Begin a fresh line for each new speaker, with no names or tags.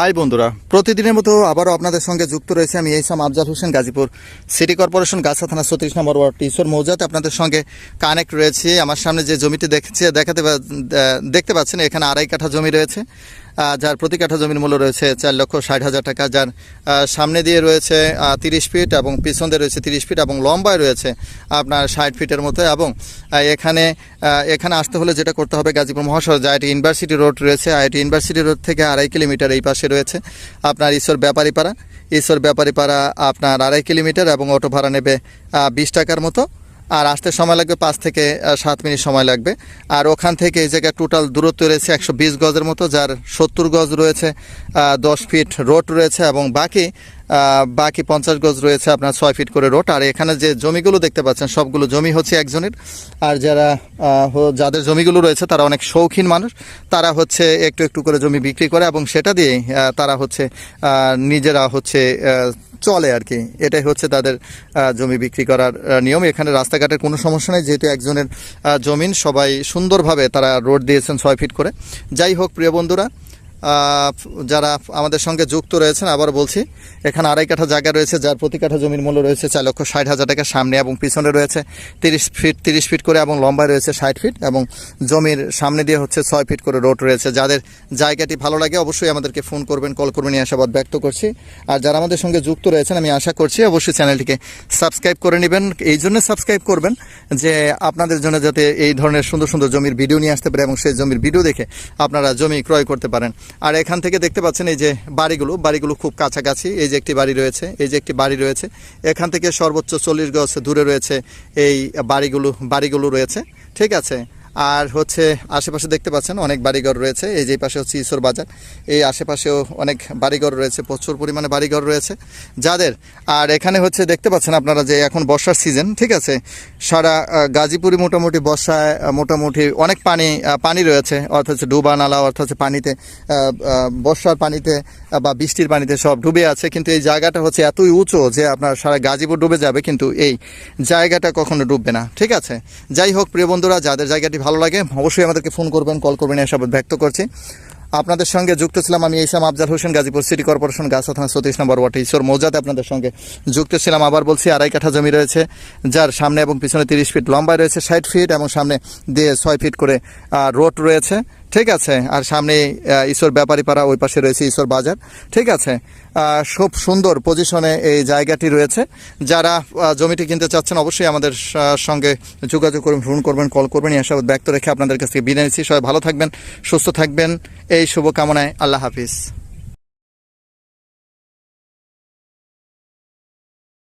High বন্ধুরা, প্রতিদিনের মতো আবারও আপনাদের সঙ্গে যুক্ত রয়েছে আমি এইসাম আফজাল হোসেন গাজীপুর। সিটি কর্পোরেশন গাছা থানা ছত্রিশ নম্বর ওয়ার্ড, ঈশ্বর মৌজাতে আপনাদের সঙ্গে কানেক্ট রয়েছে। আমার সামনে যে জমিটি দেখছে, দেখাতে দেখতে পাচ্ছেন, এখানে আড়াই কাঠা জমি রয়েছে। যার প্রতি কাঠা জমির মূল্য রয়েছে চার লক্ষ ষাট হাজার টাকা, যার সামনে দিয়ে রয়েছে তিরিশ ফিট এবং পিছন দিয়ে রয়েছে তিরিশ ফিট এবং লম্বায় রয়েছে আপনার ষাট ফিটের মতো এবং এখানে এখানে আসতে হলে যেটা করতে হবে গাজীপুর মহাসড়ক আইটি ইউনিভার্সিটি রোড রয়েছে। আইটি ইউনিভার্সিটি রোড থেকে আড়াই কিলোমিটার এই পাশে রয়েছে আপনার ঈশ্বর ব্যাপারীপাড়া। ঈশ্বর ব্যাপারীপাড়া আপনার আড়াই কিলোমিটার এবং অটো ভাড়া নেবে বিশ টাকার মতো। আর আসতে সময় লাগবে পাঁচ থেকে সাত মিনিট সময় লাগবে। আর ওখান থেকে এই জায়গায় টোটাল দূরত্ব রয়েছে একশো বিশ গজের মতো, যার সত্তর গজ রয়েছে দশ ফিট রোড রয়েছে এবং বাকি বাকি পঞ্চাশ গজ রয়েছে আপনার ছয় ফিট করে রোড। আর এখানে যে জমিগুলো দেখতে পাচ্ছেন, সবগুলো জমি হচ্ছে একজনের। আর যারা যাদের জমিগুলো রয়েছে, তারা অনেক শৌখিন মানুষ। তারা হচ্ছে একটু একটু করে জমি বিক্রি করে এবং সেটা দিয়ে তারা হচ্ছে নিজেরা হচ্ছে চলে আর কি। এটাই হচ্ছে তাদের জমি বিক্রি করার নিয়ম। এখানে রাস্তাঘাটের কোনো সমস্যা নেই, যেহেতু একজনের জমিন, সবাই সুন্দরভাবে তারা রোড দিয়েছেন ছয় ফিট করে। যাই হোক, প্রিয় বন্ধুরা যারা আমাদের সঙ্গে যুক্ত রয়েছেন আবার বলছি, এখানে আড়াই কাঠা জায়গা রয়েছে, যার প্রতি কাঠা জমির মূল্য রয়েছে চার লক্ষ ষাট হাজার টাকা সামনে এবং পিছনে রয়েছে তিরিশ ফিট তিরিশ ফিট করে এবং লম্বায় রয়েছে ষাট ফিট এবং জমির সামনে দিয়ে হচ্ছে ছয় ফিট করে রোড রয়েছে। যাদের জায়গাটি ভালো লাগে অবশ্যই আমাদেরকে ফোন করবেন, কল করবেন, এই আশাবাদ ব্যক্ত করছি। আর যারা আমাদের সঙ্গে যুক্ত রয়েছেন, আমি আশা করছি অবশ্যই চ্যানেলটিকে সাবস্ক্রাইব করে নেবেন। এই জন্য সাবস্ক্রাইব করবেন যে আপনাদের জন্য যাতে এই ধরনের সুন্দর সুন্দর জমির ভিডিও নিয়ে আসতে পারে এবং সেই জমির ভিডিও দেখে আপনারা জমি ক্রয় করতে পারেন। আর এখান থেকে দেখতে পাচ্ছেন এই যে বাড়িগুলো বাড়িগুলো খুব কাছাকাছি, এই যে একটি বাড়ি রয়েছে, এই যে একটি বাড়ি রয়েছে। এখান থেকে সর্বোচ্চ চল্লিশ গজ দূরে রয়েছে এই বাড়িগুলো বাড়িগুলো রয়েছে। ঠিক আছে আর হচ্ছে আশেপাশে দেখতে পাচ্ছেন অনেক বাড়িঘর রয়েছে। এই যে পাশে হচ্ছে ঈশ্বর বাজার। এই আশেপাশেও অনেক বাড়িঘর রয়েছে, প্রচুর পরিমাণে বাড়িঘর রয়েছে। যাদের, আর এখানে হচ্ছে দেখতে পাচ্ছেন আপনারা যে এখন বর্ষার সিজন, ঠিক আছে? সারা গাজীপুরে মোটামুটি বর্ষায় মোটামুটি অনেক পানি পানি রয়েছে। অর্থাৎ হচ্ছে ডুবা নালা, অর্থাৎ হচ্ছে পানিতে বর্ষার পানিতে বা বৃষ্টির পানিতে সব ডুবে আছে। কিন্তু এই জায়গাটা হচ্ছে এতই উঁচু যে আপনার সারা গাজীপুর ডুবে যাবে। কিন্তু এই জায়গাটা কখনো ডুববে না, ঠিক আছে? যাই হোক, প্রিয় বন্ধুরা, যাদের জায়গাটি ভালো লাগে, অবশ্যই আমাদেরকে ফোন করবেন, কল করবেন এসব ব্যক্ত করছি। আপনাদের সঙ্গে যুক্ত ছিলাম আমি এইসাম আফজাল হোসেন, গাজীপুর সিটি কর্পোরেশন, গাছা থানা সতীশ নম্বর ওয়ার্ড, ঈশ্বর মৌজাতে আপনাদের সঙ্গে যুক্ত ছিলাম। আবার বলছি, আড়াই কাঠা জমি রয়েছে, যার সামনে এবং পিছনে তিরিশ ফিট লম্বায় রয়েছে ষাট ফিট এবং সামনে দিয়ে ছয় ফিট করে রোড রয়েছে। ঠিক আছে, আর সামনে ঈশ্বর ব্যাপারী পাড়া ওই পাশে রয়েছে ঈশ্বর বাজার। ঠিক আছে খুব সুন্দর পজিশনে এই জায়গাটি রয়েছে। যারা জমিটি কিনতে চাচ্ছেন, অবশ্যই আমাদের সঙ্গে যোগাযোগ করবেন ফোন করবেন, কল করবেন। এই ব্যক্ত রেখে আপনাদের কাছ থেকে বিদায় নিচ্ছি। সবাই ভালো থাকবেন, সুস্থ থাকবেন। এই শুভকামনায় আল্লাহ হাফিজ।